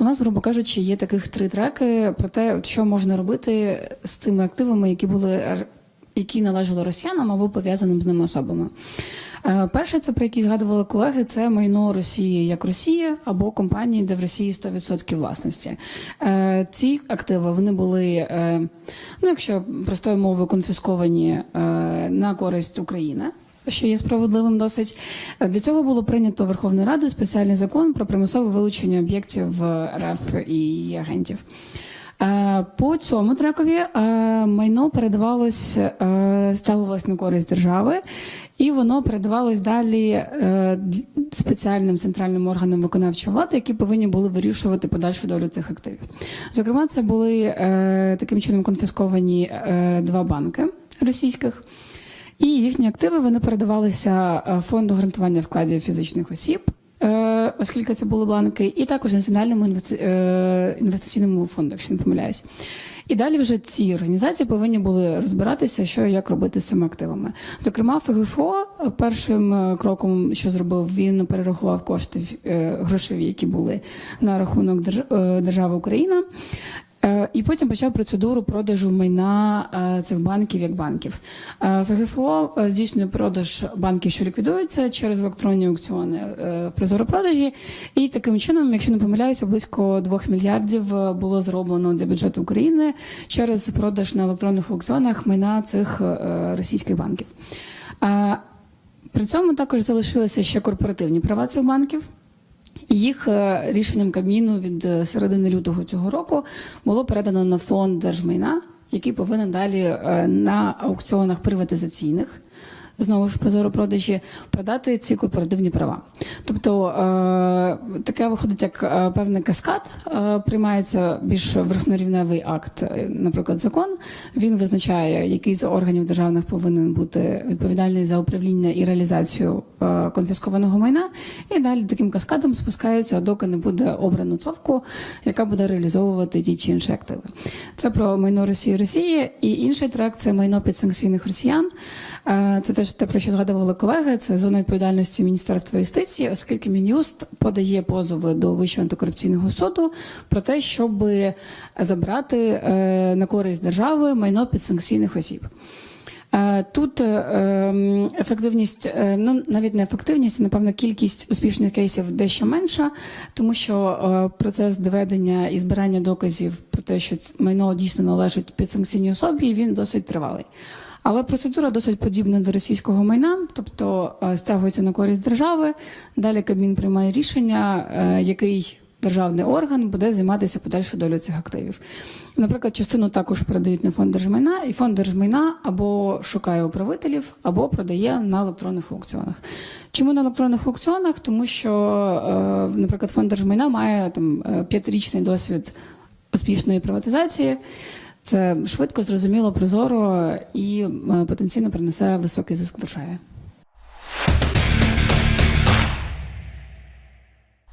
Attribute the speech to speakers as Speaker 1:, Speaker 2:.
Speaker 1: У нас, грубо кажучи, є таких три треки про те, що можна робити з тими активами, які були які належали росіянам або пов'язаним з ними особами. Е, Перше, це про які згадували колеги, це майно Росії як Росія або компанії, де в Росії 100% власності. Е, Ці активи вони були, е, ну якщо простою мовою, конфісковані на користь України. Що є справедливим досить Е, для цього було прийнято Верховною Радою спеціальний закон про примусове вилучення об'єктів РФ і агентів. Е, По цьому трекові е, майно передавалось, ставилось на користь держави, і воно передавалось далі спеціальним центральним органам виконавчої влади, які повинні були вирішувати подальшу долю цих активів. Зокрема, це були таким чином конфісковані два банки російських. І їхні активи вони передавалися е, фонду гарантування вкладів фізичних осіб, е, оскільки це були банки, і також національному е, інвестиційному фонду, якщо не помиляюсь. І далі вже ці організації повинні були розбиратися, що і як робити з цими активами. Зокрема, ФГФО першим кроком, що зробив, він перерахував кошти грошові, які були на рахунок держ- держави Україна. І потім почав процедуру продажу майна е, цих банків як банків. Е, ФГФО е, здійснює продаж банків, що ліквідуються через електронні аукціони в прозоропродажі. І таким чином, якщо не помиляюся, близько 2 мільярдів було зроблено для бюджету України через продаж на електронних аукціонах майна цих російських банків. При цьому також залишилися ще корпоративні права цих банків. Їх е, рішенням Кабміну від е, середини лютого цього року було передано на фонд держмайна, який повинен далі е, на аукціонах приватизаційних. Знову ж прозоропродажі продати ці корпоративні права. Тобто таке виходить як певний каскад, приймається більш верхнорівневий акт, наприклад, закон. Він визначає, який з органів державних повинен бути відповідальний за управління і реалізацію конфіскованого майна. І далі таким каскадом спускається, доки не буде обрано цовку, яка буде реалізовувати ті чи інші активи. Це про майно Росії Росії. І інший трек це майно підсанкційних росіян. Е, Це теж те, про що згадували колеги. Це зона відповідальності Міністерства юстиції, оскільки Мін'юст подає позови до Вищого антикорупційного суду про те, щоб забрати е, на користь держави майно підсанкційних осіб. Е, Тут е, ем, ефективність, е, ну навіть не ефективність, а напевно кількість успішних кейсів дещо менша, тому що процес доведення і збирання доказів про те, що майно дійсно належить підсанкційній особі, він досить тривалий. Але процедура досить подібна до російського майна, тобто стягується на користь держави. Далі Кабмін приймає рішення, який державний орган буде займатися подальшою долею цих активів. Наприклад, частину також передають на фонд держмайна, і фонд держмайна або шукає управителів, або продає на електронних аукціонах. Чому на електронних аукціонах? Тому що, е, наприклад, фонд держмайна має там е, п'ятирічний досвід успішної приватизації. Це швидко, зрозуміло, прозоро і е, потенційно принесе високий зиск державі.